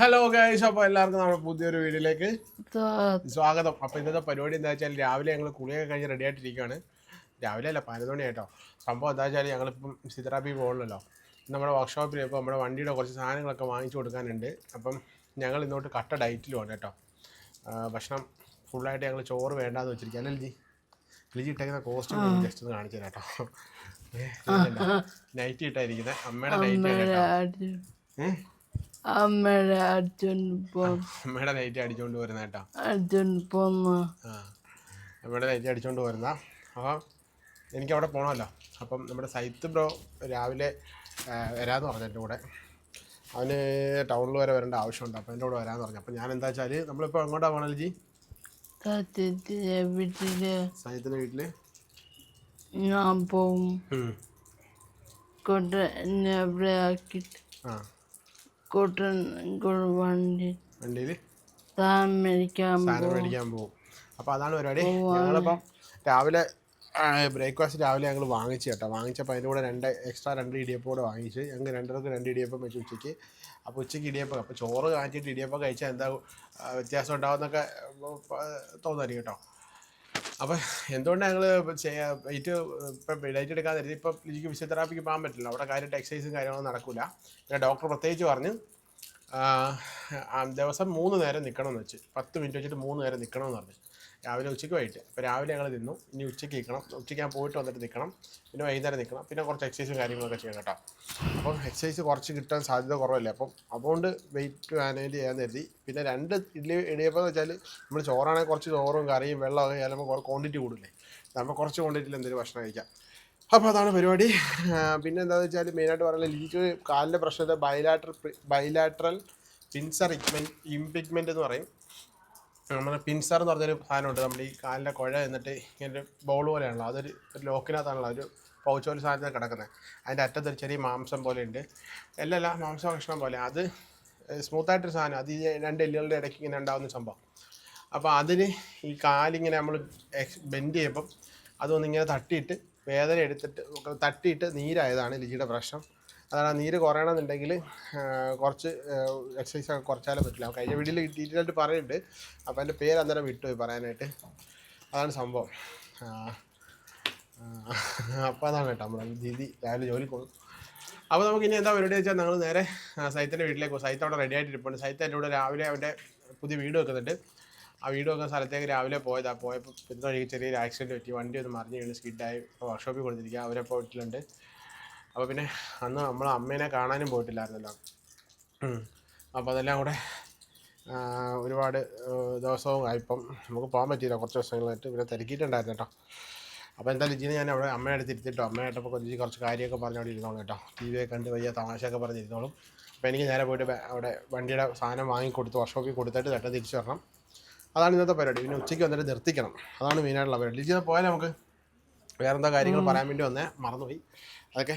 Hello guys അപ്പോൾ എല്ലാവർക്കും നമ്മുടെ പുതിയൊരു വീഡിയോയിലേക്ക് സ്വാഗതം. അപ്പോൾ ഇന്നത്തെ പരിപാടി എന്താ വെച്ചാൽ രാവിലെ ഞങ്ങൾ കുളിയൊക്കെ കഴിഞ്ഞ് റെഡി ആയിട്ടിരിക്കുകയാണ് രാവിലെ അല്ല പതിനൊന്ന് മണി ആയിട്ടോ സംഭവം എന്താ വെച്ചാൽ ഞങ്ങളിപ്പം സിതറാപ്പി പോകണല്ലോ നമ്മുടെ വർക്ക്ഷോപ്പിൽ ഇപ്പോൾ നമ്മുടെ വണ്ടിയുടെ കുറച്ച് സാധനങ്ങളൊക്കെ വാങ്ങിച്ചു കൊടുക്കാനുണ്ട്. അപ്പം ഞങ്ങൾ ഇന്നോട്ട് കട്ട ഡയറ്റിലുമാണ് കേട്ടോ. ഭക്ഷണം ഫുള്ളായിട്ട് ഞങ്ങൾ ചോറ് വേണ്ടാന്ന് വെച്ചിരിക്കുക അല്ലേ ലിജി? ലിജി ഇട്ടേക്കുന്ന കോസ്റ്റ്യൂം ജസ്റ്റ് ഒന്ന് കാണിച്ചു കേട്ടോ. നൈറ്റ് ഇട്ടായിരിക്കുന്നത് അമ്മയുടെ നൈറ്റ് ഏഹ് അമ്മയുടെ അർജുൻ അമ്മയുടെ ലൈറ്റ് അടിച്ചുകൊണ്ട് വരുന്ന കേട്ടോ അച്ഛൻ പോന്ന. ആ നമ്മുടെ നൈറ്റ് അടിച്ചുകൊണ്ട് വരുന്ന. അപ്പം എനിക്ക് അവിടെ പോകണമല്ലോ അപ്പം നമ്മുടെ സൈത്ത് ബ്രോ രാവിലെ വരാന്ന് വരാമെന്ന് പറഞ്ഞു എന്റെ കൂടെ. അവന് ടൗണിൽ വരെ വരേണ്ട ആവശ്യമുണ്ട്. അപ്പം എന്റെ കൂടെ വരാന്ന് പറഞ്ഞു. അപ്പം ഞാൻ എന്താ വെച്ചാൽ നമ്മളിപ്പോൾ എങ്ങോട്ടാണ് പോകണത് ജി വീട്ടിൽ സൈത്തിന്റെ വീട്ടിൽ ഞാൻ പോവും. കൊട്ട എന്നെ അവിടെ ആക്കിയിട്ട്. ആ. കൊട്ടൻ വണ്ടി വണ്ടിയിൽ മേടിക്കാൻ സാധനം മേടിക്കാൻ പോകും അപ്പോൾ അതാണ് പരിപാടി. ഞങ്ങളിപ്പം രാവിലെ ബ്രേക്ക്ഫാസ്റ്റ് രാവിലെ ഞങ്ങൾ വാങ്ങിച്ചു കേട്ടോ. വാങ്ങിച്ചപ്പോൾ അതിന്റെ കൂടെ രണ്ട് എക്സ്ട്രാ രണ്ട് ഇടിയപ്പം കൂടെ വാങ്ങിച്ച്. ഞങ്ങൾക്ക് രണ്ടർക്ക് രണ്ട് ഇടിയപ്പം വെച്ച് ഉച്ചയ്ക്ക് അപ്പോൾ ഉച്ചയ്ക്ക് ഇടിയപ്പം അപ്പോൾ ചോറ് കാണിച്ചിട്ട് ഇടിയപ്പം കഴിച്ചാൽ എന്താ വ്യത്യാസം ഉണ്ടാവുമെന്നൊക്കെ തോന്നുമായിരിക്കും കേട്ടോ. അപ്പോൾ എന്തുകൊണ്ടാണ് ഞങ്ങൾ വെയിറ്റ് ഇപ്പം ഡയറ്റ് എടുക്കാൻ തരുന്നത് ഇപ്പം ലിജിക്ക് ഫിസിയോതെറാപ്പിക്ക് പോകാൻ പറ്റില്ല. അവിടെ കാര്യമായിട്ട് എക്സസൈസും കാര്യങ്ങളൊന്നും നടക്കില്ല പിന്നെ ഡോക്ടർ പ്രത്യേകിച്ച് പറഞ്ഞു ദിവസം മൂന്ന് നേരം നിൽക്കണമെന്ന് വെച്ച്. പത്ത് മിനിറ്റ് വെച്ചിട്ട് മൂന്ന് നേരം നിൽക്കണമെന്ന് പറഞ്ഞു. രാവിലെ ഉച്ചയ്ക്ക് വൈകിട്ട്. അപ്പോൾ രാവിലെ ഞങ്ങൾ നിന്നു ഇനി ഉച്ചയ്ക്ക് നിൽക്കണം ഉച്ചയ്ക്ക് ഞാൻ പോയിട്ട് വന്നിട്ട് നിൽക്കണം പിന്നെ വൈകുന്നേരം നിൽക്കണം പിന്നെ കുറച്ച് എക്സസൈസും കാര്യങ്ങളൊക്കെ ചെയ്യണം കേട്ടോ. അപ്പം എക്സസൈസ് കുറച്ച് കിട്ടാൻ സാധ്യത കുറവല്ലേ? അപ്പം അതുകൊണ്ട് വെയിറ്റ് മാനേജ് ചെയ്യാൻ കരുതി. പിന്നെ രണ്ട് ഇഡ്ഡലി ഇടിയപ്പം എന്ന് വെച്ചാൽ നമ്മൾ ചോറാണെങ്കിൽ കുറച്ച് ചോറും കറിയും വെള്ളമൊക്കെ ചിലപ്പോൾ കുറേ ക്വാണ്ടിറ്റി കൂടില്ലേ നമ്മൾ കുറച്ച് ക്വാണ്ടിറ്റിയിൽ എന്തെങ്കിലും ഭക്ഷണം കഴിക്കാം. അപ്പോൾ അതാണ് പരിപാടി. പിന്നെ എന്താണെന്ന് വെച്ചാൽ മെയിനായിട്ട് പറയുന്നത് എനിക്ക് കാലിന്റെ പ്രശ്നത്തെ ബൈലാട്രൽ ബൈലാട്രൽ പിൻസർ ഇക്മെന്റ് ഇംപിഗ്മെന്റ് എന്ന് പറയും. നമ്മുടെ പിൻസർ എന്ന് പറഞ്ഞൊരു സാധനമുണ്ട്. നമ്മുടെ ഈ കാലിന്റെ കുഴ എന്നിട്ട് ഇങ്ങനെ ബോൾ പോലെയാണല്ലോ. അതൊരു ഒരു ലോക്കിനകത്താണല്ലോ. ഒരു പൗച്ച് പോലെ സാധനത്തിൽ കിടക്കുന്നത് അതിന്റെ അറ്റത്ത് ഒരു ചെറിയ മാംസം പോലെ ഉണ്ട്. എല്ലാം അല്ല മാംസ കഷ്ണം പോലെ. അത് സ്മൂത്തായിട്ടൊരു സാധനം. അത് ഈ രണ്ട് എല്ലുകളുടെ ഇടയ്ക്ക് ഇങ്ങനെ ഉണ്ടാകുന്ന സംഭവം. അപ്പോൾ അതിന് ഈ കാലിങ്ങനെ നമ്മൾ ബെൻഡ് ചെയ്യുമ്പം അതൊന്നിങ്ങനെ തട്ടിയിട്ട് വേദന എടുത്തിട്ട് തട്ടിയിട്ട് നീരായതാണ് ലിജിയുടെ പ്രശ്നം. അതാണ് ആ നീര് കുറയണമെന്നുണ്ടെങ്കിൽ കുറച്ച് എക്സസൈസ് ഒക്കെ കുറച്ചാലേ പറ്റില്ല കഴിഞ്ഞ വീഡിയോയിൽ ഡീറ്റെയിൽ ആയിട്ട് പറയുന്നുണ്ട്. അപ്പോൾ എന്റെ പേര് അന്നേരം വിട്ടുപോയി പറയാനായിട്ട്. അതാണ് സംഭവം. അപ്പോൾ അതാണ് കേട്ടോ നമ്മൾ ദീദി രാവിലെ ജോലിക്ക് പോകും. അപ്പോൾ നമുക്ക് ഇനി എന്താ പരിപാടി വെച്ചാൽ ഞങ്ങൾ നേരെ സൈത്തിന്റെ വീട്ടിലേക്ക് പോകും. സൈത്ത് അവിടെ റെഡി ആയിട്ട് ഇരിപ്പുണ്ട് സൈത്ത് എന്റെ കൂടെ രാവിലെ അവന്റെ പുതിയ വീട് വെക്കുന്നുണ്ട്. ആ വീട് വെക്കുന്ന സ്ഥലത്തേക്ക് രാവിലെ പോയതാ. പോയപ്പോൾ പിന്നെ ചെറിയൊരു ആക്സിഡന്റ് പറ്റി. വണ്ടി ഒന്ന് മറിഞ്ഞ് വീണ് സ്കിഡായി വർക്ക്ഷോപ്പിൽ കൊടുത്തിരിക്കുക. അവരപ്പോൾ വീട്ടിലുണ്ട്. അപ്പോൾ പിന്നെ അന്ന് നമ്മൾ അമ്മേനെ കാണാനും പോയിട്ടില്ലായിരുന്നല്ലോ. അപ്പോൾ അതെല്ലാം കൂടെ ഒരുപാട് ദിവസവും ആയിപ്പം നമുക്ക് പോകാൻ പറ്റിയില്ല കുറച്ച് ദിവസങ്ങളായിട്ട്. പിന്നെ തിരക്കിയിട്ടുണ്ടായിരുന്നു കേട്ടോ. അപ്പോൾ എന്തായാലും ലിജിനെ ഞാൻ അവിടെ അമ്മയുടെ അടുത്ത് ഇരുത്തിട്ടോ. അമ്മയായിട്ടപ്പോൾ കൊഞ്ചി കുറച്ച് കാര്യമൊക്കെ പറഞ്ഞ് അവിടെ ഇരുന്നോളും കേട്ടോ. ടി വി കണ്ട് വയ്യ തമാശയൊക്കെ പറഞ്ഞിരുന്നോളും. അപ്പോൾ എനിക്ക് നേരെ പോയിട്ട് അവിടെ വണ്ടിയുടെ സാധനം വാങ്ങിക്കൊടുത്ത് വർക്ക്ഷോപ്പിൽ കൊടുത്തിട്ട് തട്ട തിരിച്ചു വരണം. അതാണ് ഇന്നത്തെ പരിപാടി. പിന്നെ ഉച്ചയ്ക്ക് വന്നിട്ട് നിർത്തിക്കണം. അതാണ് മെയിനായിട്ടുള്ള പരിപാടി. ലിജിനെ പോയാൽ നമുക്ക്? വേറെന്താ കാര്യങ്ങൾ പറയാൻ വേണ്ടി വന്നേ? മറന്നുപോയി. അതൊക്കെ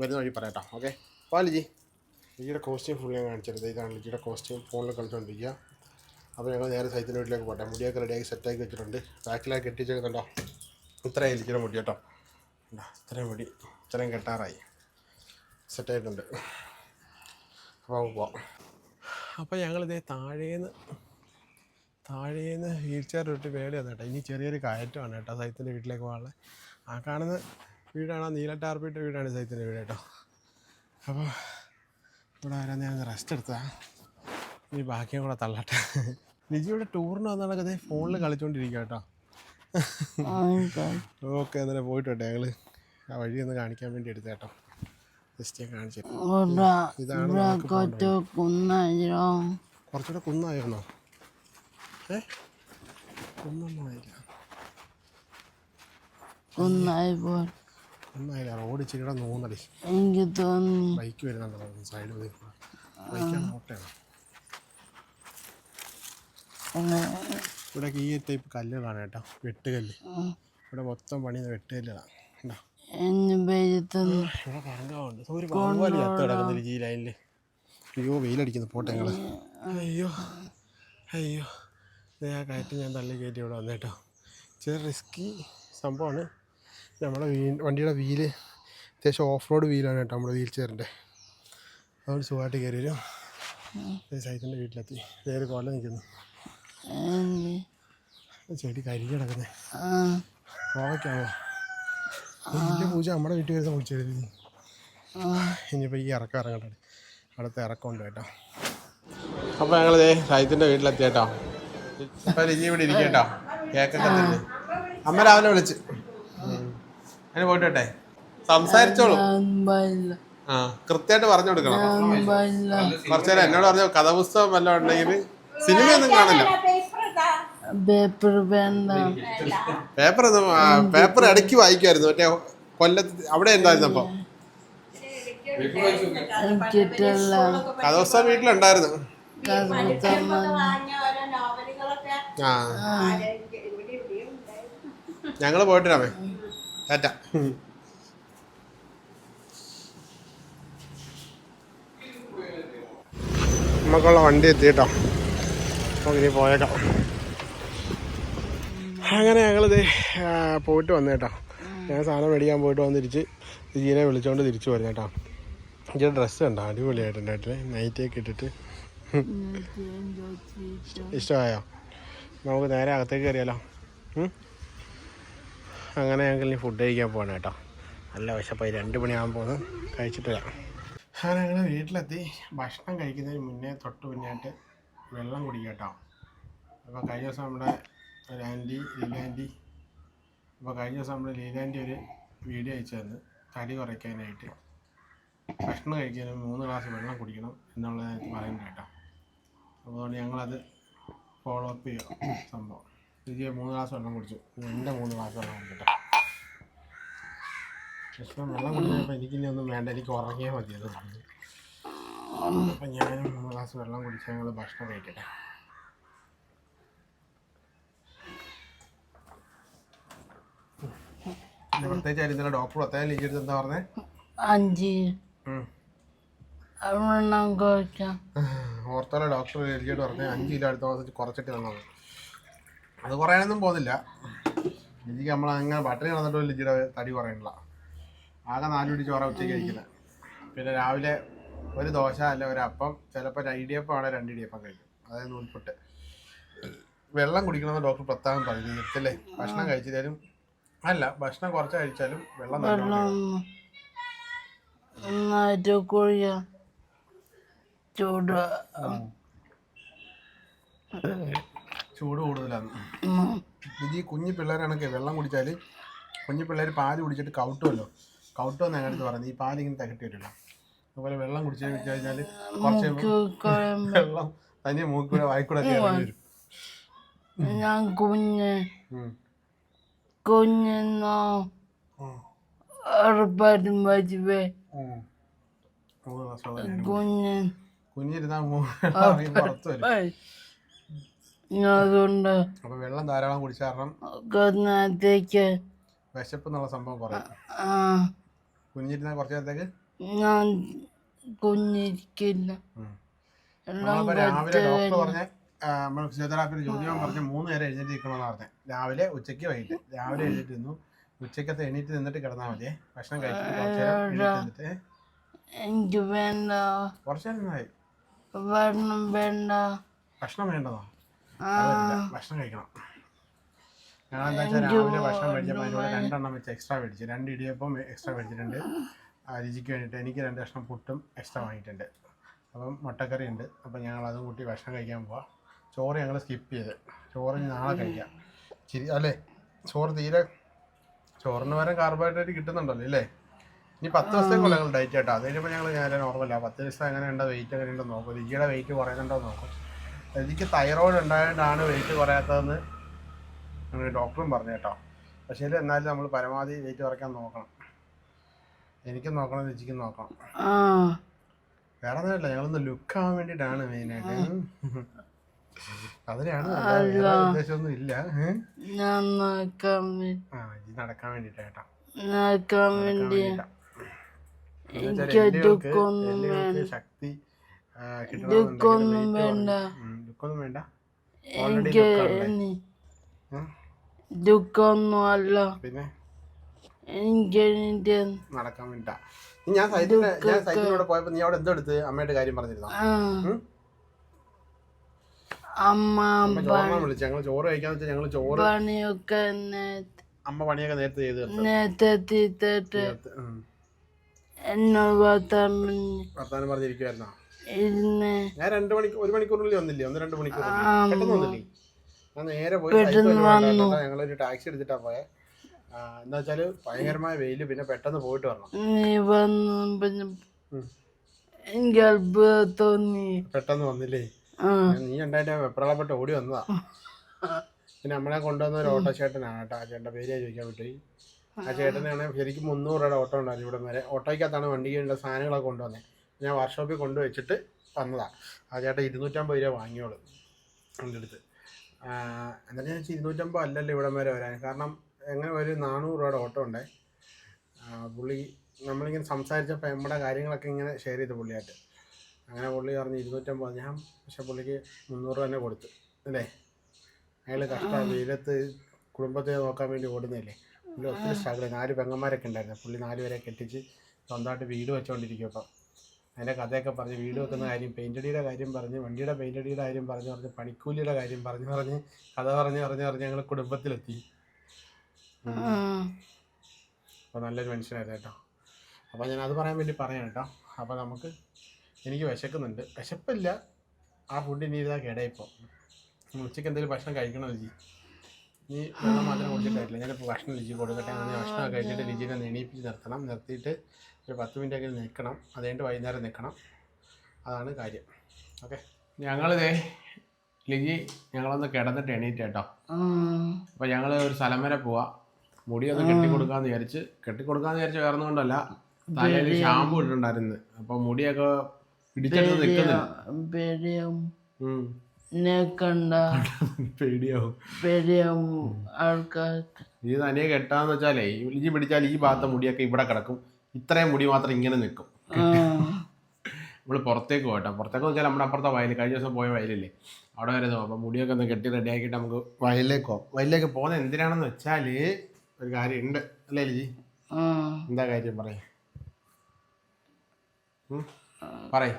വരുന്ന വഴി പറയാട്ടോ ഓക്കെ പോവാ ലിജി. ലിജിയുടെ കോസ്റ്റ്യൂം ഫുൾ ഞാൻ കാണിച്ചിരുന്നത് ഇതാണ് ലിജിയുടെ കോസ്റ്റ്യൂം ഫോണിൽ കളിച്ചുകൊണ്ടിരിക്കുക അപ്പോൾ ഞങ്ങൾ നേരെ സൈത്തിന്റെ വീട്ടിലേക്ക് പോട്ടെ. മുടിയൊക്കെ റെഡിയാക്കി സെറ്റാക്കി വെച്ചിട്ടുണ്ട്. ബാക്കിലേക്ക് കെട്ടിച്ചേക്കുന്നുണ്ടോ ഇത്രയും ലിജിയുടെ മുടി കേട്ടോ. കണ്ടോ? ഇത്രയും മുടി ഇത്രയും കെട്ടാറായി. സെറ്റായിട്ടുണ്ട് അപ്പോൾ നമുക്ക് പോവാം. അപ്പോൾ ഞങ്ങളിതേ താഴേന്ന് താഴേന്ന് വീൽ ചെയർ ഇട്ട് പേടിയാണ് കേട്ടോ ഇനി ചെറിയൊരു കയറ്റമാണ് കേട്ടോ സൈത്തിന്റെ വീട്ടിലേക്ക് പോകാനുള്ളത്. ആ കാണുന്ന വീടാണ്. നീല ടാർപ്പിട്ട വീടാണ് സൈത്തിന്റെ വീട് കേട്ടോ. അപ്പോൾ ഇവിടെ വരാൻ ഞാൻ റെസ്റ്റ് എടുത്താ ഈ ബാക്കിയും കൂടെ തള്ളട്ടെ. നിജിയുടെ ടൂറിന് വന്നാലൊക്കെ അതേ ഫോണിൽ കളിച്ചുകൊണ്ടിരിക്കുക കേട്ടോ. ഓക്കെ അന്നേരം പോയിട്ട് കേട്ടോ ഞങ്ങൾ ആ വഴി ഒന്ന് കാണിക്കാൻ വേണ്ടി എടുത്ത കേട്ടോ. ജസ്റ്റ് ഞാൻ ഇതാണ് കുറച്ചുകൂടെ കുന്നായിരുന്നോ? ഏ? കുന്നൊന്നും ആയില്ല. കുന്നായി പോ കുന്നായില്ല റോഡ് ഇച്ചിരി കൂടെ നോന്നടി എനിക്ക് ബൈക്ക് വരുന്നുണ്ടോ സൈഡ് ബൈക്കാണ് ഇവിടെ ഈ ടൈപ്പ് കല്ലുകളാണ് കേട്ടോ വെട്ടുകല്ല്. ഇവിടെ മൊത്തം പണി വെട്ടുകല്ലുകളാണ് ഒരു പാമ്പാലി ചത്ത് കിടക്കുന്നില്ല ഈ അയ്യോ വെയിലടിക്കുന്നു പോട്ടെ ഞങ്ങൾ അയ്യോ അയ്യോ. ഞാൻ ആ ഞാൻ തള്ളി കയറ്റി ഇവിടെ വന്നേട്ടോ. ചെറിയ റിസ്കി സംഭവമാണ് നമ്മുടെ വീ വണ്ടിയുടെ വീൽ അത്യാവശ്യം ഓഫ് റോഡ് വീലാണ് കേട്ടോ നമ്മുടെ വീൽ ചെയറിന്റെ. അതുകൊണ്ട് സുഖമായിട്ട് കയറി വരും സൈസിന്റെ വീട്ടിലെത്തി. വേറെ കൊല നിൽക്കുന്നു. ചെടി കരിഞ്ഞ് കിടക്കുന്നേ. ആ. ഓവയ്ക്കാവോ വലിയ പൂജ നമ്മുടെ വീട്ടിൽ വരുന്ന പൂച്ച ആ. ഇനിയിപ്പോൾ ഈ ഇറക്കം ഇറങ്ങട്ടെ. അടുത്ത ഇറക്കമുണ്ട് കേട്ടോ. അപ്പോൾ ഞങ്ങളിതേ സൈത്തിന്റെ വീട്ടിലെത്തി കേട്ടോ. ഇനി ഇവിടെ ഇരിക്കട്ടോ കേട്ടോ. കേക്കൊക്കെ തന്നെ. അമ്മ രാവിലെ വിളിച്ച്. അതിന് പോയിട്ടെ സംസാരിച്ചോളൂ. ആ കൃത്യമായിട്ട് പറഞ്ഞു കൊടുക്കണം. ഞാൻ കുറച്ചു നേരം എന്നോട് പറഞ്ഞു കഥാപുസ്തകം വല്ലതും ഉണ്ടെങ്കിൽ സിനിമയൊന്നും കാണില്ല പേപ്പർ പേപ്പർ പേപ്പർ ഇടയ്ക്ക് വായിക്കുമായിരുന്നു. മറ്റേ കൊല്ലത്ത് അവിടെ എന്തായിരുന്നു അപ്പോൾ എനിക്കിട്ടല്ല കഥാപുസ്തകം വീട്ടിലുണ്ടായിരുന്നു ആ. ഞങ്ങൾ പോയിട്ടിരാമേ ടാറ്റ നമുക്കുള്ള വണ്ടി എത്തി കേട്ടോ നമുക്ക് ഇനി പോയേക്കാം. അങ്ങനെ ഞങ്ങളിത് പോയിട്ട് വന്നു കേട്ടോ ഞാൻ സാധനം മേടിക്കാൻ പോയിട്ട് വന്ന് തിരിച്ച് ജീനെ വിളിച്ചോണ്ട് തിരിച്ചു വരുന്നു കേട്ടോ എനിക്ക് ഡ്രസ്സ് കണ്ടോ? അടിപൊളിയായിട്ടുണ്ടായിട്ടില്ലേ നൈറ്റൊക്കെ ഇട്ടിട്ട്. ഇഷ്ടമായോ? നമുക്ക് നേരെ അകത്തേക്ക് കയറിയാലോ. ഉം? അങ്ങനെ ഞങ്ങൾ ഇനി ഫുഡ് കഴിക്കാൻ പോകണം കേട്ടോ. നല്ല വിശപ്പായി. രണ്ട് മണിയാകുമ്പോൾ ഒന്ന് കഴിച്ചിട്ട് വരാം. അങ്ങനെ ഞങ്ങൾ വീട്ടിലെത്തി. ഭക്ഷണം കഴിക്കുന്നതിന് മുന്നേ തൊട്ട് മുന്നേയായിട്ട് വെള്ളം കുടിക്കുക കേട്ടോ. അപ്പോൾ കഴിഞ്ഞ ദിവസം നമ്മുടെ ഒരു ആന്റി ലീലാന്റി അപ്പോൾ കഴിഞ്ഞ ദിവസം നമ്മുടെ ലീലാന്റി ഒരു വീഡിയോ അയച്ചു തന്നു തടി കുറയ്ക്കാനായിട്ട്. ഭക്ഷണം കഴിക്കാനും മൂന്ന് ഗ്ലാസ് വെള്ളം കുടിക്കണം എന്നുള്ളത് പറയുന്നത് കേട്ടോ. അതുകൊണ്ട് ഞങ്ങളത് ഫോളോ അപ്പ് ചെയ്യുക സംഭവം. എനിക്ക് മൂന്ന് ഗ്ലാസ് വെള്ളം കുടിച്ചു. എന്റെ മൂന്ന് ഗ്ലാസ് വെള്ളം കുടിക്കട്ടെ ഭക്ഷണം വെള്ളം കുടിച്ചപ്പോൾ എനിക്കിനി ഒന്നും വേണ്ട. എനിക്ക് ഉറങ്ങിയാൽ പറഞ്ഞു. അപ്പം ഞാനും മൂന്ന് ഗ്ലാസ് വെള്ളം കുടിച്ച് ഞങ്ങൾ ഭക്ഷണം കഴിക്കട്ടെ. പ്രത്യേകിച്ച് ആരും ഇന്നലെ ഡോക്ടർ എന്താ പറഞ്ഞേ? അഞ്ച്. ഓർത്തോലെ ഡോക്ടർ എഴുതിയിട്ട് പറഞ്ഞേ അഞ്ച് കിലോ അടുത്ത മാസം കുറച്ചിട്ട് തന്നത് അത് കുറയാനൊന്നും പോകുന്നില്ല. ലിജിക്ക് നമ്മൾ അങ്ങനെ ബട്ടറി നടന്നിട്ട് ലിജിയുടെ തടി കുറയണില്ല. ആകെ നാല് പിടി ചോറ ഉച്ചയ്ക്ക് കഴിക്കുന്നത് പിന്നെ രാവിലെ ഒരു ദോശ അല്ല ഒരു അപ്പം. ചിലപ്പോൾ ഇടിയപ്പം ആണെങ്കിൽ രണ്ട് ഇടിയപ്പം കഴിക്കും. അതായത് നൂൽപുട്ട്. വെള്ളം കുടിക്കണമെന്ന് ഡോക്ടർ പ്രത്യേകം പറഞ്ഞു നിർത്തല്ലേ? ഭക്ഷണം കഴിച്ചാലും അല്ല ഭക്ഷണം കുറച്ച് കഴിച്ചാലും വെള്ളം നല്ലോണം വെള്ളം നന്നായിട്ട് കുഴിയാം. ചൂട്. ചൂട് കൂടുതലാണ്. ഇത് ഈ കുഞ്ഞു പിള്ളേരാണെങ്കിൽ വെള്ളം കുടിച്ചാൽ കുഞ്ഞു പിള്ളേർ പാൽ കുടിച്ചിട്ട് കൗട്ടുമല്ലോ കൗട്ടുമെന്ന് ഞങ്ങളുടെ പറഞ്ഞു ഈ പാൽ ഇങ്ങനെ തകട്ടി വരില്ല. അതുപോലെ വെള്ളം കുടിച്ച് വെച്ച് കഴിഞ്ഞാൽ കുറച്ച് വെള്ളം തനിയെ മൂക്കൂടെ വായിക്കൂടെ ഒക്കെ ഇറങ്ങി വരും. ഞാൻ കുഞ്ഞ്. കുഞ്ഞെന്നോ. ഉറപ്പായിട്ടും പറ്റുവേ. കുഞ്ഞ് കുഞ്ഞിരുന്നാ പുറത്ത് വരും. അതുകൊണ്ട് അപ്പൊ വെള്ളം ധാരാളം കുടിച്ച കാരണം നേരത്തേക്ക് വിശപ്പ് എന്നുള്ള സംഭവം കുറയും കുഞ്ഞിരുന്ന കുറച്ച് നേരത്തേക്ക്? ഞാൻ കുഞ്ഞിരിക്കില്ല രാവിലെ ഡോക്ടർ പറഞ്ഞ നമ്മൾ ഫിസിയോതെറാപ്പിയിൽ ജ്യോതിമൻ പറഞ്ഞ മൂന്ന് നേരം എഴുന്നേറ്റ് നിൽക്കണമെന്ന് പറഞ്ഞത് രാവിലെ ഉച്ചയ്ക്ക് വൈകിട്ട്. രാവിലെ എഴുന്നേറ്റ് നിന്നു. ഉച്ചക്കത്തെ എണീറ്റ് നിന്നിട്ട് കിടന്നാൽ മതി. ഭക്ഷണം കഴിച്ചിട്ട് കുറച്ച് നേരം എണീറ്റ് നിന്നിട്ട് എനിക്ക് വേണ്ട. കുറച്ച് നേരം വേണ്ട. ഭക്ഷണം വേണ്ടതോ. ഭക്ഷണം കഴിക്കണം. ഞങ്ങൾ എന്താ വെച്ചാൽ രാവിലെ ഭക്ഷണം മേടിച്ചപ്പോൾ അതിനോട് രണ്ടെണ്ണം വെച്ച് എക്സ്ട്രാ മേടിച്ചു. രണ്ട് ഇടിയപ്പം എക്സ്ട്രാ മേടിച്ചിട്ടുണ്ട് രുചിക്ക് വേണ്ടിയിട്ട് എനിക്ക് രണ്ട് കഷ്ണം പുട്ടും എക്സ്ട്രാ വാങ്ങിയിട്ടുണ്ട്. അപ്പം മുട്ടക്കറി ഉണ്ട്. അപ്പം ഞങ്ങൾ അതും കൂട്ടി ഭക്ഷണം കഴിക്കാൻ പോവാം. ചോറ് ഞങ്ങൾ സ്കിപ്പ് ചെയ്ത്. ചോറ് നാളെ കഴിക്കാം. ചിരി അല്ലേ? ചോറ് തീരെ ചോറിന് വരെ കാർബോഹൈഡ്രേറ്റ് കിട്ടുന്നുണ്ടല്ലോ അല്ലേ ഇനി പത്ത് ദിവസത്തേക്കുള്ള ഞങ്ങൾ ഡയറ്റ് കേട്ടോ അത് കഴിഞ്ഞപ്പോൾ ഞങ്ങൾ ഞാൻ നോർമലാണ് പത്ത് ദിവസം എങ്ങനെ ഉണ്ടോ വെയിറ്റ് എങ്ങനെ ഉണ്ടോ നോക്കും രുചിയുടെ വെയിറ്റ് കുറയുന്നുണ്ടോ നോക്കും. എനിക്ക് തൈറോയിഡ് ഉണ്ടായതുകൊണ്ടാണ് വെയിറ്റ് കുറയാത്തതെന്ന് ഡോക്ടറും പറഞ്ഞു കേട്ടോ. പക്ഷേ എന്നാലും നമ്മൾ പരമാവധി വെയിറ്റ് കുറയ്ക്കാൻ നോക്കണം. എനിക്കും നോക്കണം രുചിക്കും നോക്കണം. വേറെ ഒന്നുമില്ല ഞങ്ങളൊന്ന് ലുക്ക് ആവാൻ വേണ്ടിയിട്ടാണ് മെയിനായിട്ട് അതിനാണ് ഉദ്ദേശമൊന്നും ഇല്ല. ഞാൻ നടക്കാൻ വേണ്ടിട്ടാ വേണ്ടി. ശക്തി ആ, ദുഃഖമൊന്നും വേണ്ട. വേണ്ട എനിക്ക് ദുഃഖമൊന്നും അല്ല പിന്നെ? എനിക്ക് നടക്കാൻ വേണ്ടിട്ടാ ഞാൻ സൈറ്റിന്റെ ഞാൻ സൈറ്റിലൂടെ പോയപ്പോ നീ അവിടെ എന്തോ എടുത്ത് അമ്മയുടെ കാര്യം പറഞ്ഞിരുന്നോ? അമ്മ വിളിച്ചു ഞങ്ങൾ ചോറ് കഴിക്കാന്ന് വെച്ചാൽ ഞങ്ങൾ ചോറ് പണിയൊക്കെ അമ്മ പണിയൊക്കെ നേരത്തെ ചെയ്ത്. നേരത്തെ തീർത്തിട്ട്. എന്നോട് വർത്താനം പറഞ്ഞിരിക്കുവായിരുന്നോ? ഞാൻ രണ്ട് മണിക്കൂർ ഒരു മണിക്കൂറിനുള്ളിൽ വന്നില്ലേ? ഒന്ന് രണ്ട് മണിക്കൂർ. പെട്ടെന്ന് വന്നില്ലേ? ഞാൻ നേരെ പോയി. ഞങ്ങളൊരു ടാക്സി എടുത്തിട്ടാ പോയെ. എന്താ വെച്ചാൽ ഭയങ്കരമായ വെയിൽ. പിന്നെ പെട്ടെന്ന് പോയിട്ട് വരണം. അത്ഭുതം തോന്നി. പെട്ടെന്ന് വന്നില്ലേ? നീ ഉണ്ടായിട്ട് വെപ്രാളപ്പെട്ട് ഓടി വന്നതാ. പിന്നെ നമ്മളെ കൊണ്ടുവന്ന ഒരു ഓട്ടോ ചേട്ടനാണ് കേട്ടോ. ആ ചേട്ടന്റെ പേര് ചോദിക്കാൻ പറ്റി ആ ചേട്ടനാണ് ശരിക്കും മുന്നൂറ് രൂപയുടെ ഓട്ടോ ഉണ്ടായിരുന്നു ഇവിടെ വരെ. ഓട്ടോയ്ക്കകത്താണ് വണ്ടിക്കുള്ള സാധനങ്ങളൊക്കെ കൊണ്ടുവന്നത് ഞാൻ വർക്ക്ഷോപ്പിൽ കൊണ്ടുവച്ചിട്ട് വന്നതാ ആ ചേട്ടൻ ഇരുന്നൂറ്റമ്പത് രൂപ വാങ്ങിയോളൂ എന്റെ അടുത്ത്. എന്നിട്ട് ഞാൻ വെച്ചാൽ ഇരുന്നൂറ്റമ്പത് അല്ലല്ലോ ഇവിടം വരെ വരാൻ. കാരണം എങ്ങനെ ഒരു നാനൂറ് രൂപയുടെ ഓട്ടോ ഉണ്ടേ. പുള്ളി നമ്മളിങ്ങനെ സംസാരിച്ചപ്പോൾ നമ്മുടെ കാര്യങ്ങളൊക്കെ ഇങ്ങനെ ഷെയർ ചെയ്തു പുള്ളിയായിട്ട്. അങ്ങനെ പുള്ളി പറഞ്ഞ് ഇരുന്നൂറ്റമ്പത്. ഞാൻ പക്ഷെ പുള്ളിക്ക് മുന്നൂറ് തന്നെ കൊടുത്തു. അല്ലേ? അയാൾ കഷ്ടം വെയിലത്ത് കുടുംബത്തെ നോക്കാൻ വേണ്ടി ഓടുന്നില്ലേ പുള്ളി ഒത്തിരി സ്ട്രഗിൾ നാല് പെങ്ങന്മാരൊക്കെ ഉണ്ടായിരുന്നു. പുള്ളി നാല് പേരെ കെട്ടിച്ച് സ്വന്തമായിട്ട് വീട് വെച്ചുകൊണ്ടിരിക്കും അപ്പം അതിന്റെ കഥയൊക്കെ പറഞ്ഞ് വീട് വെക്കുന്ന കാര്യം പെയിന്റ് അടിയുടെ കാര്യം പറഞ്ഞ് വണ്ടിയുടെ പെയിന്റ് അടിയുടെ കാര്യം പറഞ്ഞ് പറഞ്ഞ് പണിക്കൂലിയുടെ കാര്യം പറഞ്ഞ് പറഞ്ഞ് കഥ പറഞ്ഞ് പറഞ്ഞ് പറഞ്ഞ് ഞങ്ങൾ കുടുംബത്തിലെത്തി. അപ്പോൾ നല്ലൊരു മനുഷ്യനായിരുന്നു കേട്ടോ. അപ്പോൾ ഞാൻ അത് പറയാൻ വേണ്ടി പറയാം കേട്ടോ. അപ്പോൾ നമുക്ക് എനിക്ക് വിശക്കുന്നുണ്ട്. വിശപ്പില്ല. ആ ഫുഡ് ഇനി ഇതാ കേടായിപ്പോൾ ഉച്ചയ്ക്ക് എന്തെങ്കിലും ഭക്ഷണം കഴിക്കണം ലിജി? നീ വെള്ളം മാത്രം കുടിച്ചിട്ടായിട്ടില്ല. ഞാനിപ്പോൾ ഭക്ഷണം ലിജി കൊടുക്കട്ടെ. ഭക്ഷണം കഴിച്ചിട്ട് ലിജിനെ എണീപ്പിച്ച് നിർത്തണം. നിർത്തിയിട്ട് ഒരു പത്ത് മിനിറ്റ് എങ്കിലും നിൽക്കണം. അത് കഴിഞ്ഞിട്ട് വൈകുന്നേരം നിൽക്കണം. അതാണ് കാര്യം. ഓക്കെ. ഞങ്ങളിതേ ലിജി ഞങ്ങളൊന്ന് കിടന്നിട്ട് എണീറ്റ് കേട്ടോ. അപ്പം ഞങ്ങൾ ഒരു സ്ഥലം വരെ പോവാം. മുടിയൊന്ന് കെട്ടിക്കൊടുക്കാന്ന് വിചാരിച്ച് കെട്ടിക്കൊടുക്കാന്ന് വിചാരിച്ച് വേറൊന്നുകൊണ്ടല്ല കൊണ്ടല്ല തലയിൽ ഷാമ്പു ഇട്ടിട്ടുണ്ടായിരുന്നു. അപ്പോൾ മുടിയൊക്കെ പിടിച്ചെടുത്ത് നിൽക്കുന്നില്ല. ഇത് ഈ തനിയെ കെട്ടാന്ന് വെച്ചാലേ ഇജി പിടിച്ചാൽ ഈ ഭാഗത്തെ മുടിയൊക്കെ ഇവിടെ കിടക്കും. ഇത്രയും മുടി മാത്രം ഇങ്ങനെ നിൽക്കും. നമ്മൾ പുറത്തേക്ക് പോകട്ടെ. പുറത്തേക്ക് വെച്ചാൽ നമ്മുടെ അപ്പുറത്തെ വയൽ കഴിഞ്ഞ ദിവസം പോയ വയലില്ലേ? അവിടെ വരെ അപ്പോൾ മുടിയൊക്കെ ഒന്ന് കെട്ടി റെഡിയാക്കിയിട്ട് നമുക്ക് വയലിലേക്ക് പോകാം. വയലിലേക്ക് പോകുന്നത് എന്തിനാണെന്ന് വെച്ചാൽ ഒരു കാര്യം ഉണ്ട് അല്ലേ ലിജി? എന്താ കാര്യം? പറയ. പറയാ.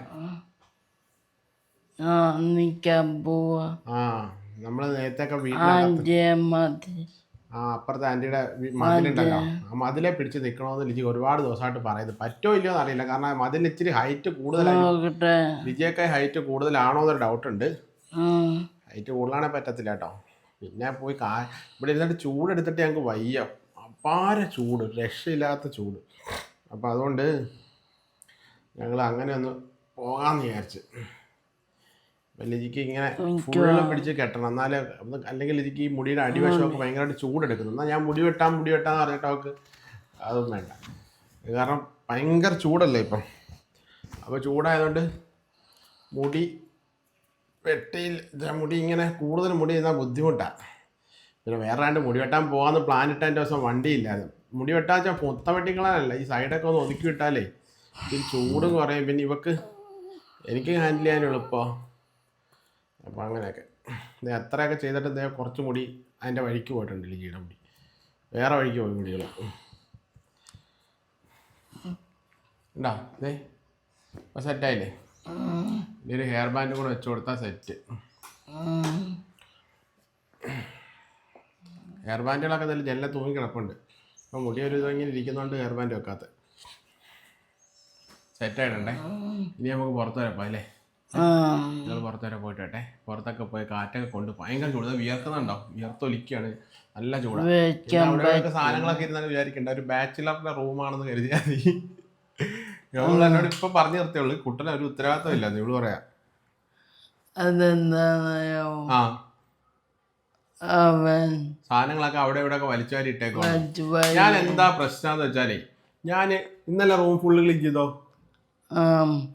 പോവാ. ആ നമ്മൾ നേരത്തെ ആന്റിയെ മതി. ആ അപ്പുറത്തെ ആന്റിയുടെ മതിലുണ്ടല്ലോ. ആ മതിലെ പിടിച്ച് നിൽക്കണമെന്ന് ലിജി ഒരുപാട് ദിവസമായിട്ട് പറയുന്നത് പറ്റോ ഇല്ലയോ എന്നറിയില്ല. കാരണം മതിലിന് മതിൽ ഇച്ചിരി ഹൈറ്റ് കൂടുതലായിട്ട് ലിജിയൊക്കെ ഹൈറ്റ് കൂടുതലാണോ എന്നൊരു ഡൗട്ട് ഉണ്ട്. ഹൈറ്റ് കൂടുതലാണെ പറ്റത്തില്ല കേട്ടോ. പിന്നെ പോയി കാ ഇവിടെ ഇരുന്നിട്ട് ചൂടെടുത്തിട്ട് ഞങ്ങൾക്ക് വയ്യ. അപാര ചൂട് രക്ഷയില്ലാത്ത ചൂട്. അപ്പം അതുകൊണ്ട് ഞങ്ങൾ അങ്ങനെ ഒന്ന് പോകാമെന്ന് വിചാരിച്ച്. ലിജിക്ക് ഇങ്ങനെ ഫുള്ള് പിടിച്ച് കെട്ടണം. എന്നാലേ അല്ലെങ്കിൽ ലിജിക്ക് ഈ മുടിയുടെ അടിവശമൊക്കെ ഭയങ്കരമായിട്ട് ചൂടെടുക്കുന്നു. എന്നാൽ ഞാൻ മുടി വെട്ടാൻ മുടി വെട്ടാന്ന് പറഞ്ഞിട്ട് അവൾക്ക് അതൊന്നും വേണ്ട. കാരണം ഭയങ്കര ചൂടല്ലേ ഇപ്പം. അപ്പോൾ ചൂടായതുകൊണ്ട് മുടി വെട്ടിയിൽ മുടി ഇങ്ങനെ കൂടുതൽ മുടി ചെയ്താൽ ബുദ്ധിമുട്ടാണ് പിന്നെ വേറെ രണ്ട് മുടി വെട്ടാൻ പോകാമെന്ന് പ്ലാൻ ഇട്ടതിന്റെ ദിവസം വണ്ടിയില്ലായിരുന്നു. മുടി വെട്ടാൻ വെച്ചാൽ മൊത്തം വെട്ടിക്കളാനല്ല ഈ സൈഡൊക്കെ ഒന്ന് ഒതുക്കി വിട്ടാലേ പിന്നെ ചൂട് കുറയും. പിന്നെ ഇവക്ക് എനിക്ക് ഹാൻഡിൽ ചെയ്യാൻ എളുപ്പമോ അപ്പോൾ അങ്ങനെയൊക്കെ. ഇത് അത്രയൊക്കെ ചെയ്തിട്ട് ഇദ്ദേഹം കുറച്ചും കൂടി അതിന്റെ വഴിക്ക് പോയിട്ടുണ്ട് ലിജിയുടെ മുടി വേറെ വഴിക്ക് പോയി മുടികൾ ഉണ്ടോ ഇതേ അപ്പോൾ സെറ്റായില്ലേ ഇതിൽ ഹെയർ ബാൻഡ് കൂടെ വെച്ച് കൊടുത്താൽ സെറ്റ് ഹെയർ ബാൻഡുകളൊക്കെ നല്ല ജെല്ല തൂങ്ങി കിടപ്പുണ്ട്. അപ്പോൾ മുടി ഒരു ഇതെങ്കിലും ഇരിക്കുന്നതുകൊണ്ട് ഹെയർ ബാൻഡ് വെക്കാത്ത. സെറ്റായിടണ്ടേ ഇനി നമുക്ക് പുറത്ത് വരെ അല്ലേ? നിങ്ങൾ പുറത്ത് വരെ പോയിട്ടെ പുറത്തൊക്കെ പോയി കാറ്റൊക്കെ കൊണ്ട് ഭയങ്കര ചൂട്. വിയർക്കുന്നുണ്ടോ? വിയർത്തൊലിക്കാണ്. നല്ല ചൂടാണ് അവിടെയൊക്കെ സാധനങ്ങളൊക്കെ ഇരുന്നാലും വിചാരിക്കണ്ട? ഒരു ബാച്ചിലറിന്റെ റൂമാണെന്ന് കരുതിയാൽ മതി. ഇവൾ എന്നോട് ഇപ്പൊ പറഞ്ഞു നിർത്തിയുള്ളൂ കുട്ടന ഒരു ഉത്തരവാദിത്വം ഇല്ല. ഇവൾ പറയാ. അതെന്താണെന്നോ ആ. അവൻ സാധനങ്ങളൊക്കെ അവിടെ ഇവിടെ ഒക്കെ വലിച്ചുവാരി. ഇട്ടേക്കോ ഞാൻ എന്താ പ്രശ്നം എന്ന് വെച്ചാലേ ഞാൻ ഇന്നലെ റൂം ഫുള്ള് ക്ലീൻ ചെയ്തോ?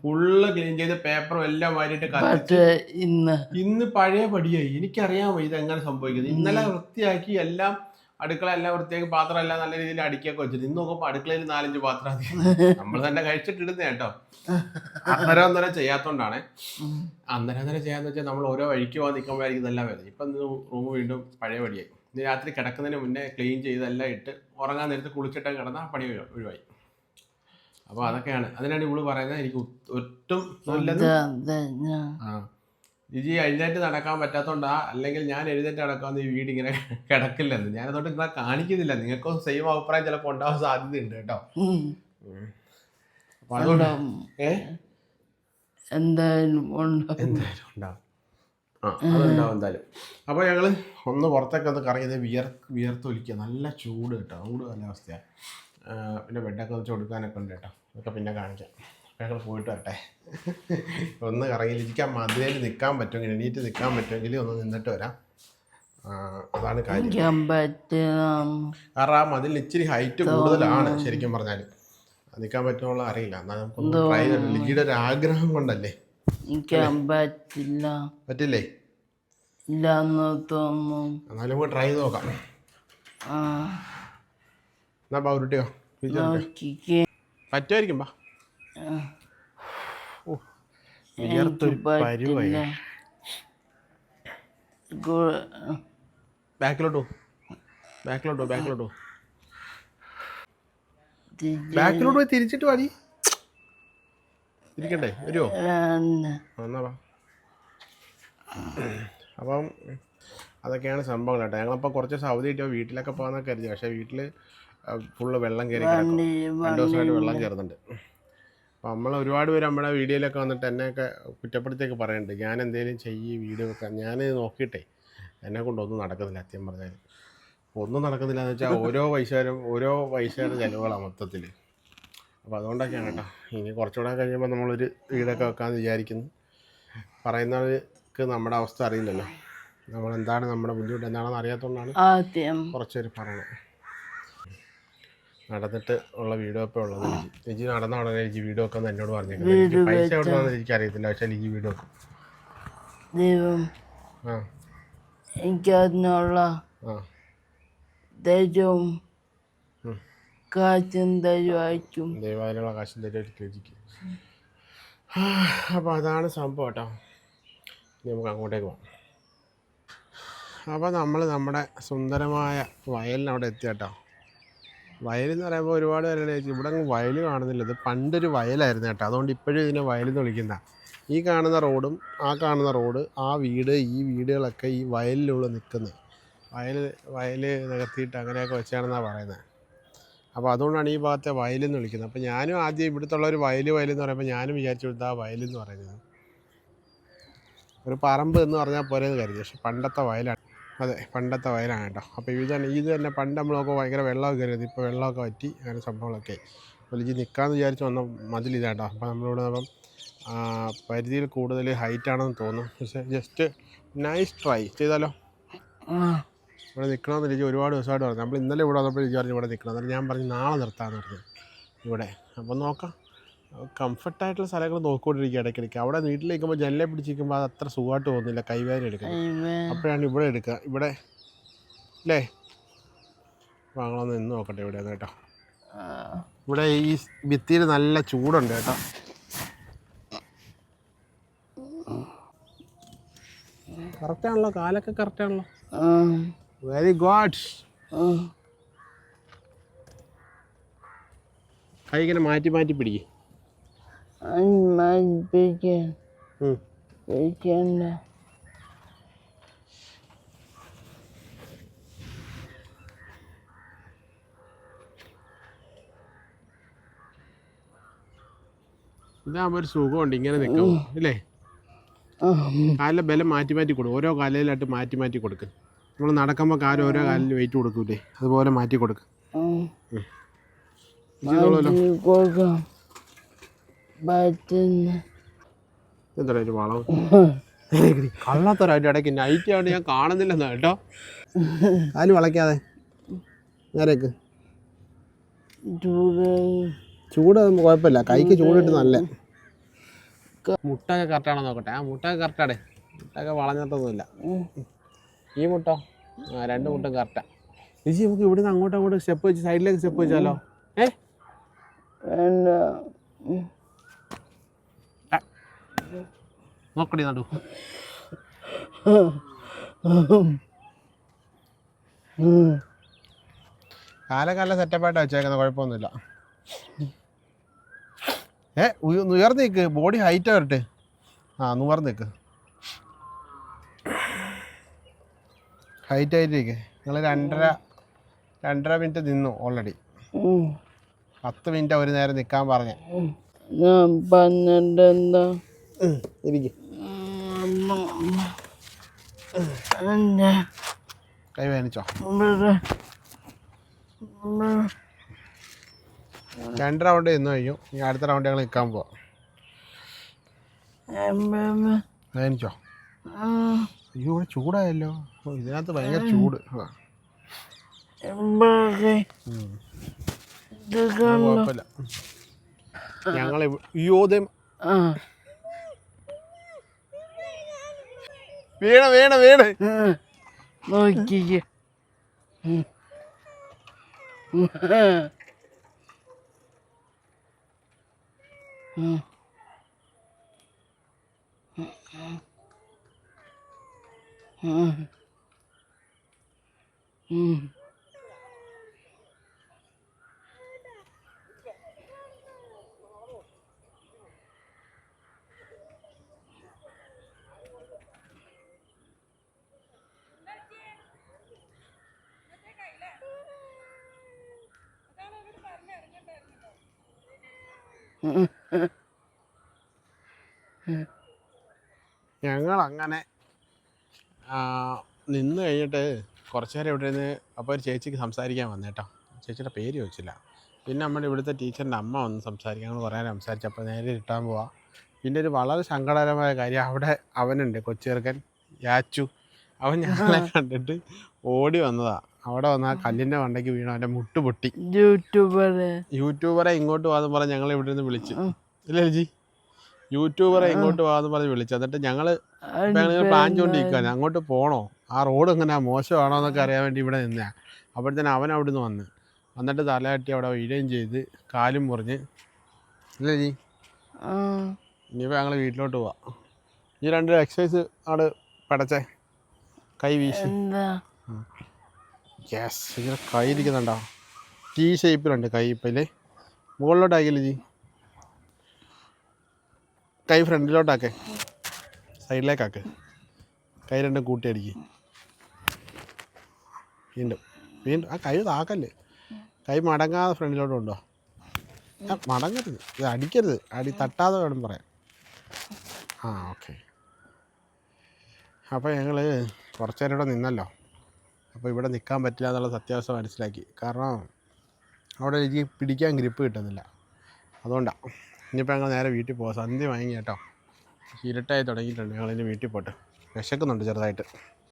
ഫുള്ള് ക്ലീൻ ചെയ്ത് പേപ്പറും എല്ലാം വാരിയിട്ട് കത്തിച്ച് പക്ഷെ ഇന്ന് ഇന്ന് പഴയ പടിയായി. എനിക്കറിയാമോ ഇത് എങ്ങനെ സംഭവിക്കുന്നത്? ഇന്നലെ വൃത്തിയാക്കി എല്ലാം അടുക്കള എല്ലാം വൃത്തിയാക്കി പാത്രം എല്ലാം നല്ല രീതിയിൽ അടുക്കിയൊക്കെ വെച്ചിട്ട് ഇന്ന് നോക്കുമ്പോൾ അടുക്കളയിൽ നാലഞ്ച് പാത്രം നമ്മൾ തന്നെ കഴിച്ചിട്ടിടുന്ന കേട്ടോ. അന്നേരം അന്നേരം ചെയ്യാത്തോണ്ടാണ്. അന്നേരം അന്നേരം ചെയ്യാന്ന് വെച്ചാൽ നമ്മൾ ഓരോ വഴിക്ക് പോകാൻ നിൽക്കുമ്പോഴായിരിക്കും ഇതെല്ലാം വരുന്നത്. ഇപ്പം റൂം വീണ്ടും പഴയ പടിയായി. ഇന്ന് രാത്രി കിടക്കുന്നതിന് മുന്നേ ക്ലീൻ ചെയ്തെല്ലാം ഇട്ട് ഉറങ്ങാൻ നേരത്ത് കുളിച്ചിട്ട് കിടന്നാൽ പണി ഒഴി- ഒഴിവായി. അപ്പോൾ അതൊക്കെയാണ്. അതിനാണ് ഇവൾ പറയുന്നത് എനിക്ക് ഒട്ടും നല്ലത് ജിജി എഴുന്നേറ്റ് നടക്കാൻ പറ്റാത്തോണ്ടാ? അല്ലെങ്കിൽ ഞാൻ എഴുന്നേറ്റ് നടക്കാന്ന് ഈ വീട് ഇങ്ങനെ കിടക്കില്ലെന്ന്. ഞാൻ അതുകൊണ്ട് നിങ്ങളെ കാണിക്കുന്നില്ല. നിങ്ങൾക്കും സെയിം അഭിപ്രായം ചിലപ്പോൾ ഉണ്ടാവാൻ സാധ്യതയുണ്ട് കേട്ടോ. അപ്പൊ അതുകൊണ്ട് എന്തായാലും എന്തായാലും ഉണ്ടാവും. ആ അതുണ്ടാവും എന്തായാലും. അപ്പോൾ ഞങ്ങൾ ഒന്ന് പുറത്തൊക്കെ ഒന്ന് കറങ്ങിയത് വിയർ വിയർത്തൊലിക്കുക. നല്ല ചൂട് കേട്ടോ. ചൂട് കാലാവസ്ഥയാണ് പിന്നെ ബെഡൊക്കെ വെച്ച് കൊടുക്കാനൊക്കെ ഉണ്ട് കേട്ടോ. അതൊക്കെ പിന്നെ കാണിക്കാം. ഞങ്ങൾ പോയിട്ട് വരട്ടെ. ഒന്ന് കറങ്ങി ഇരിക്കാൻ മധുരയിൽ നിൽക്കാൻ പറ്റുമെങ്കിൽ എണീറ്റ് നിൽക്കാൻ പറ്റുമെങ്കിൽ ഒന്ന് നിന്നിട്ട് വരാം. അതാണ് കാര്യം. കാരണം ആ മതിൽ ഇച്ചിരി ഹൈറ്റ് കൂടുതലാണ് ശരിക്കും പറഞ്ഞാൽ നിൽക്കാൻ പറ്റുമെന്നുള്ള അറിയില്ല. എന്നാൽ നമുക്കൊന്ന് ട്രൈ ലിജിയുടെ ഒരു ആഗ്രഹം കൊണ്ടല്ലേ? പറ്റില്ല? എന്നാലും ട്രൈ നോക്കാം. എന്നാ ബാ ഉരുട്ടിയോ? പറ്റുമായിരിക്കും ബാ ഓ വിയർത്തൊരു പരുവായി പറ്റില്ല. ഗു- ബാക്കിലോട്ടോ ബാക്കിലോട്ടോ ബാക്കിലോട്ടോ തിരിച്ച് ബാക്കിലോട്ട് പോയി തിരിച്ചിട്ട് വാടി ഇരിക്കണ്ടേ? വരുമോ. എന്നാ. വാ. അപ്പം അതൊക്കെയാണ് സംഭവങ്ങൾ കേട്ടോ. ഞങ്ങളപ്പോൾ കുറച്ച് സൗദി കിട്ടിയോ വീട്ടിലൊക്കെ പോകാന്നൊക്കെ കരുതി. പക്ഷേ വീട്ടിൽ ഫുള്ള് വെള്ളം കയറി രണ്ടു ദിവസമായിട്ട് വെള്ളം കയറുന്നുണ്ട് അപ്പം നമ്മൾ ഒരുപാട് പേര് നമ്മുടെ വീഡിയോയിലൊക്കെ വന്നിട്ട് എന്നെയൊക്കെ കുറ്റപ്പെടുത്തിയൊക്കെ പറയുന്നുണ്ട് ഞാൻ എന്തെങ്കിലും ചെയ്യ് വീഡിയോ വെക്കാം ഞാൻ നോക്കിയിട്ടേ എന്നെ കൊണ്ടൊന്നും നടക്കുന്നില്ല സത്യം പറഞ്ഞാൽ ഒന്നും നടക്കുന്നില്ല എന്ന് വെച്ചാൽ ഓരോ പൈസയും ഓരോ പൈസയുടെ ചിലവുകളാണ് മൊത്തത്തിൽ അപ്പോൾ അതുകൊണ്ടൊക്കെയാണ് കേട്ടോ. ഇനി കുറച്ചുകൂടെ കഴിയുമ്പോൾ നമ്മളൊരു വീടൊക്കെ വെക്കാമെന്ന് വിചാരിക്കുന്നു. പറയുന്നവർക്ക് നമ്മുടെ അവസ്ഥ അറിയില്ലല്ലോ. നമ്മൾ എന്താണ് നമ്മുടെ ബുദ്ധിമുട്ട് എന്താണെന്ന് അറിയാത്തതുകൊണ്ടാണ് കുറച്ചുപേര് പറയുന്നത് നടന്നിട്ട് ഉള്ള വീഡിയോ ഒക്കെ ഉള്ളത്. ലിജി നടന്ന ഉടനെ ലിജി വീഡിയോ ഒക്കെ എന്നോട് പറഞ്ഞേക്കുന്നത് എനിക്ക് പൈസ എവിടെ നിന്നാന്ന് എനിക്ക് അറിയത്തില്ല പക്ഷേ ലിജി വീഡിയോ വെക്കും ദൈവം. ആ. എനിക്കതിനുള്ള ആ. ധൈര്യവും. കാറ്റും തരുവായിരിക്കും ദൈവാദിനുള്ള കാശും തരുമായിരിക്കും ലിജിക്ക്. അപ്പോൾ അതാണ് സംഭവം കേട്ടോ. നമുക്ക് അങ്ങോട്ടേക്ക് പോകാം. അപ്പോൾ നമ്മൾ നമ്മുടെ സുന്ദരമായ വയലിനവിടെ എത്തി കേട്ടോ വയലെന്ന് പറയുമ്പോൾ ഒരുപാട് പേരുടെ ഇവിടെ അങ്ങ് വയൽ കാണുന്നില്ല. ഇത് പണ്ടൊരു വയലായിരുന്നു കേട്ടോ. അതുകൊണ്ട് ഇപ്പോഴും ഇതിനെ വയലെന്ന് വിളിക്കുന്ന. ഈ കാണുന്ന റോഡും ആ കാണുന്ന റോഡ് ആ വീട് ഈ വീടുകളൊക്കെ ഈ വയലിലുള്ള നിൽക്കുന്നത്. വയൽ വയൽ നികത്തിയിട്ട് അങ്ങനെയൊക്കെ വെച്ചാണെന്നാണ് പറയുന്നത്. അപ്പോൾ അതുകൊണ്ടാണ് ഈ ഭാഗത്തെ വയലെന്ന് വിളിക്കുന്നത്. അപ്പോൾ ഞാനും ആദ്യം ഇവിടുത്തെ ഉള്ള ഒരു വയൽ വയലെന്ന് പറയുമ്പോൾ ഞാനും വിചാരിച്ചു കൊടുത്ത ആ വയലെന്ന് പറയുന്നത്. ഒരു പറമ്പ് എന്ന് പറഞ്ഞാൽ പോരെന്ന് കരുതി. പക്ഷെ പണ്ടത്തെ വയലാണ്. അതെ പണ്ടത്തെ വയലാണ് കേട്ടോ. അപ്പോൾ ഇതാണ് തന്നെ ഇത് തന്നെ പണ്ട് നമ്മളൊക്കെ ഭയങ്കര വെള്ളമൊക്കെ കയറിയത് ഇപ്പോൾ വെള്ളമൊക്കെ പറ്റി അങ്ങനെ സംഭവങ്ങളൊക്കെ ഇത് നിൽക്കാമെന്ന് വിചാരിച്ച് വന്ന മതിൽ ഇതാട്ടോ അപ്പോൾ നമ്മളിവിടെ അപ്പം പരിധിയിൽ കൂടുതൽ ഹൈറ്റ് ആണെന്ന് തോന്നുന്നു. പക്ഷേ ജസ്റ്റ് നൈസ് ട്രൈ ചെയ്താലോ? ഇവിടെ നിൽക്കണമെന്ന് എനിക്ക് ഒരുപാട് ദിവസമായിട്ട് പറഞ്ഞു. നമ്മൾ ഇന്നലെ ഇവിടെ വന്നപ്പോൾ വിചാരിച്ചു പറഞ്ഞു ഇവിടെ നിൽക്കണം എന്നിട്ട് ഞാൻ പറഞ്ഞു നാളെ നിർത്താമെന്ന് പറഞ്ഞു. ഇവിടെ. അപ്പോൾ നോക്കാം. കംഫർട്ടായിട്ടുള്ള സ്ഥലങ്ങൾ നോക്കിക്കൊണ്ടിരിക്കുക ഇടയ്ക്കിടയ്ക്ക്. അവിടെ വീട്ടിലേക്കുമ്പോൾ ജനലെ പിടിച്ചിരിക്കുമ്പോൾ അത് അത്ര സുഖമായിട്ട് തോന്നുന്നില്ല. കൈവേദന എടുക്കുക അപ്പോഴാണ് ഇവിടെ എടുക്കുക. ഇവിടെ. അല്ലേ വാങ്ങണമെന്ന് നിന്ന് നോക്കട്ടെ ഇവിടെ കേട്ടോ. ഇവിടെ ഈ ഭിത്തിയിൽ നല്ല ചൂടുണ്ട് കേട്ടോ. കറക്റ്റാണല്ലോ കാലൊക്കെ കറക്റ്റാണല്ലോ വെരി ഗുഡ്. കൈ ഇങ്ങനെ മാറ്റി മാറ്റി പിടിക്കും. അത് Hmm. Begin. ഇതാകുമ്പോൾ ഒരു സുഖമുണ്ട് ഇങ്ങനെ നിൽക്കും അല്ലേ കാലിലെ ബലം മാറ്റി മാറ്റി കൊടുക്കും ഓരോ കാലിലായിട്ട് മാറ്റി മാറ്റി കൊടുക്കും. നമ്മൾ നടക്കുമ്പോൾ കാൽ ഓരോ കാലിൽ വെയിറ്റ് കൊടുക്കൂലേ? അതുപോലെ മാറ്റി കൊടുക്കും ആ. ചെയ്തോളൂല്ലോ മാറ്റി കൊടുക്കാം പറ്റുന്ന എന്താ ഒരു ഇടയ്ക്ക് നൈറ്റ് ആയിട്ട് ഞാൻ കാണുന്നില്ലെന്നാ കേട്ടോ. അതിന് വളയ്ക്കാതെ. നേരേക്ക്. ചൂട് കുഴപ്പമില്ല. കൈക്ക് ചൂടിട്ട് നല്ല. മുട്ടൊക്കെ കറക്റ്റാണോ നോക്കട്ടെ. ആ മുട്ടൊക്കെ കറക്റ്റാടേ മുട്ടൊക്കെ വളഞ്ഞിട്ടൊന്നുമില്ല. ഈ മുട്ടോ? ആ രണ്ട് മുട്ടും കറക്റ്റാ ചേച്ചി നമുക്ക് ഇവിടുന്ന് അങ്ങോട്ടും അങ്ങോട്ടും സ്റ്റെപ്പ് വെച്ച് സൈഡിലേക്ക് സ്റ്റെപ്പ് വെച്ചാലോ? ഏ. നോക്കടി നടു. കാലകാല നല്ല സെറ്റപ്പായിട്ട് വെച്ചേക്കുന്ന കുഴപ്പമൊന്നുമില്ല. ഏ ഉയർന്നു നിൽക്ക് ബോഡി ഹൈറ്റ് വരട്ടെ. ആ നൂറ് നിൽക്ക് ഹൈറ്റ് ആയിട്ടിരിക്കെ. നിങ്ങൾ രണ്ടര രണ്ടര മിനിറ്റ് നിന്നു ഓൾറെഡി. പത്ത് മിനിറ്റ് ഒരു നേരം നിൽക്കാൻ പറഞ്ഞേ. പന്ത്രണ്ട് എന്താ? കൈ വേനിച്ചോ രണ്ട് റൗണ്ട് ഇന്ന് കഴിഞ്ഞു ഇനി അടുത്ത റൗണ്ട് ഞങ്ങൾ നിൽക്കാൻ പോവാം. വേനിച്ചോ അയ്യോ ഇവിടെ ചൂടായല്ലോ. ഇതിനകത്ത് ഭയങ്കര ചൂട്. കുഴപ്പമില്ല. ഞങ്ങൾ യോധം ആ വീണ വീണ വീണ്. നോക്കിക്കേ. ഉം. ഞങ്ങൾ അങ്ങനെ നിന്ന് കഴിഞ്ഞിട്ട് കുറച്ച് നേരം ഇവിടെ നിന്ന് അപ്പോൾ ഒരു ചേച്ചിക്ക് സംസാരിക്കാൻ വന്നേട്ടോ ചേച്ചിയുടെ പേര് ചോദിച്ചില്ല. പിന്നെ നമ്മുടെ ഇവിടുത്തെ ടീച്ചറിന്റെ അമ്മ വന്ന് സംസാരിക്കാൻ കുറേ നേരം സംസാരിച്ചപ്പോൾ നേരെ ഇട്ടാൻ പോവാം. പിന്നെ ഒരു വളരെ സങ്കടകരമായ കാര്യം അവിടെ അവനുണ്ട് കൊച്ചേർക്കൻ യാച്ചു. അവൻ ഞങ്ങളെ കണ്ടിട്ട് ഓടി വന്നതാ. അവിടെ വന്ന ആ വണ്ടക്ക് വീണ അവന്റെ മുട്ട് പൊട്ടി. യൂട്യൂബറെ. യൂട്യൂബറെ ഇങ്ങോട്ട് വാന്ന് പറഞ്ഞ് ഞങ്ങൾ ഇവിടെ നിന്ന് വിളിച്ചു ഇല്ല ജി യൂട്യൂബറെ ഇങ്ങോട്ട് വാന്ന് പറഞ്ഞ് വിളിച്ചു. എന്നിട്ട് ഞങ്ങൾ പ്ലാൻ ചെയ്തുകൊണ്ടിരിക്കുകയാണ് അങ്ങോട്ട് പോണോ? ആ റോഡ് എങ്ങനെ? മോശമാണോ എന്നൊക്കെ അറിയാൻ വേണ്ടി ഇവിടെ നിന്ന അപ്പോഴത്തേനും അവൻ അവിടെ നിന്ന് വന്ന്. വന്നിട്ട് തലയാട്ടി അവിടെ വീഴുകയും ചെയ്ത് കാലും മുറിഞ്ഞ്. ഇല്ല ജി ഇനിയിപ്പോൾ ഞങ്ങൾ വീട്ടിലോട്ട് പോവാം. ഈ രണ്ട് എക്സസൈസ് ആണ് പടച്ചേ. കൈ വീശി. എന്താ? യെസ് ഇങ്ങനെ കൈ ഇരിക്കുന്നുണ്ടോ ടീ ഷേപ്പിലുണ്ട് കൈ ഇപ്പം മുകളിലോട്ടാക്കില്ല ജി കൈ ഫ്രണ്ടിലോട്ടാക്കേ. സൈഡിലേക്കാക്ക്. കൈ രണ്ടും കൂട്ടി വീണ്ടും. വീണ്ടും. ആ കൈ താക്കല്ലേ. കൈ മടങ്ങാതെ ഫ്രണ്ടിലോട്ട് കൊണ്ടോ. മടങ്ങരുത്. ഇത് അടിക്കരുത്. അടി തട്ടാതെ വേണം പറയാൻ. ആ ഓക്കെ. അപ്പോൾ ഞങ്ങൾ കുറച്ച് നേരം ഇവിടെ നിന്നല്ലോ. അപ്പോൾ ഇവിടെ നിൽക്കാൻ പറ്റില്ല എന്നുള്ള സത്യാവസ്ഥ മനസ്സിലാക്കി. കാരണം അവിടെ എനിക്ക് പിടിക്കാൻ ഗ്രിപ്പ് കിട്ടുന്നില്ല. അതുകൊണ്ടാണ് ഇനിയിപ്പോൾ ഞങ്ങൾ നേരെ വീട്ടിൽ പോകാം സന്ധ്യ വാങ്ങി കേട്ടോ. ഇരുട്ടായി തുടങ്ങിയിട്ടുണ്ട്. ഞങ്ങളിനി വീട്ടിൽ പോട്ടെ. വിശക്കുന്നുണ്ട് ചെറുതായിട്ട്.